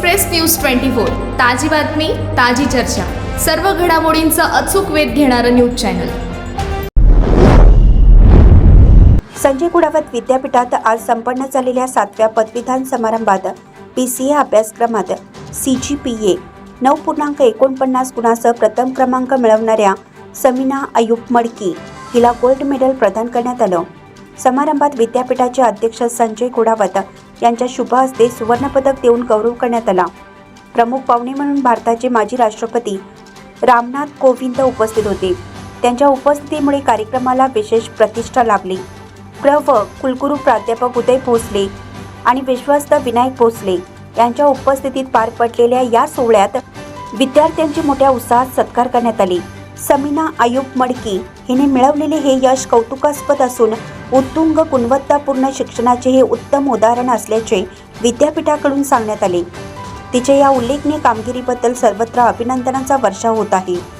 Express news twenty four ताजी बातमी ताजी चर्चा. सर्व घडामोडींचा अचूक वेध घेणारं न्यूज चॅनल. संजय कुडावत विद्यापीठात आज संपन्न झालेल्या सातव्या पदविधान समारंभात पी सी ए अभ्यासक्रमात सी जी पी ए नऊ पूर्णांक एकोणपन्नास गुणासह प्रथम क्रमांक मिळवणाऱ्या समीना अयुब मडकी हिला गोल्ड मेडल प्रदान करण्यात आलं. समारंभात विद्यापीठाचे अध्यक्ष संजय कुडावत यांच्या शुभ हस्ते सुवर्णपदक देऊन गौरव करण्यात आला. प्रमुख पाहुणे म्हणून भारताचे माजी राष्ट्रपती रामनाथ कोविंद उपस्थित होते. त्यांच्या उपस्थितीमुळे कार्यक्रमाला विशेष प्रतिष्ठा लाभली. प्र व कुलगुरू प्राध्यापक उदय भोसले आणि विश्वस्त विनायक भोसले यांच्या उपस्थितीत पार पडलेल्या या सोहळ्यात विद्यार्थ्यांची मोठ्या उत्साहात सत्कार करण्यात आली. समीना आयुब मडकी हिने मिळवलेले हे यश कौतुकास्पद असून उत्तुंग गुणवत्तापूर्ण शिक्षणाचे हे उत्तम उदाहरण असल्याचे विद्यापीठाकडून सांगण्यात आले. तिच्या या उल्लेखनीय कामगिरीबद्दल सर्वत्र अभिनंदनाचा वर्षाव होत आहे.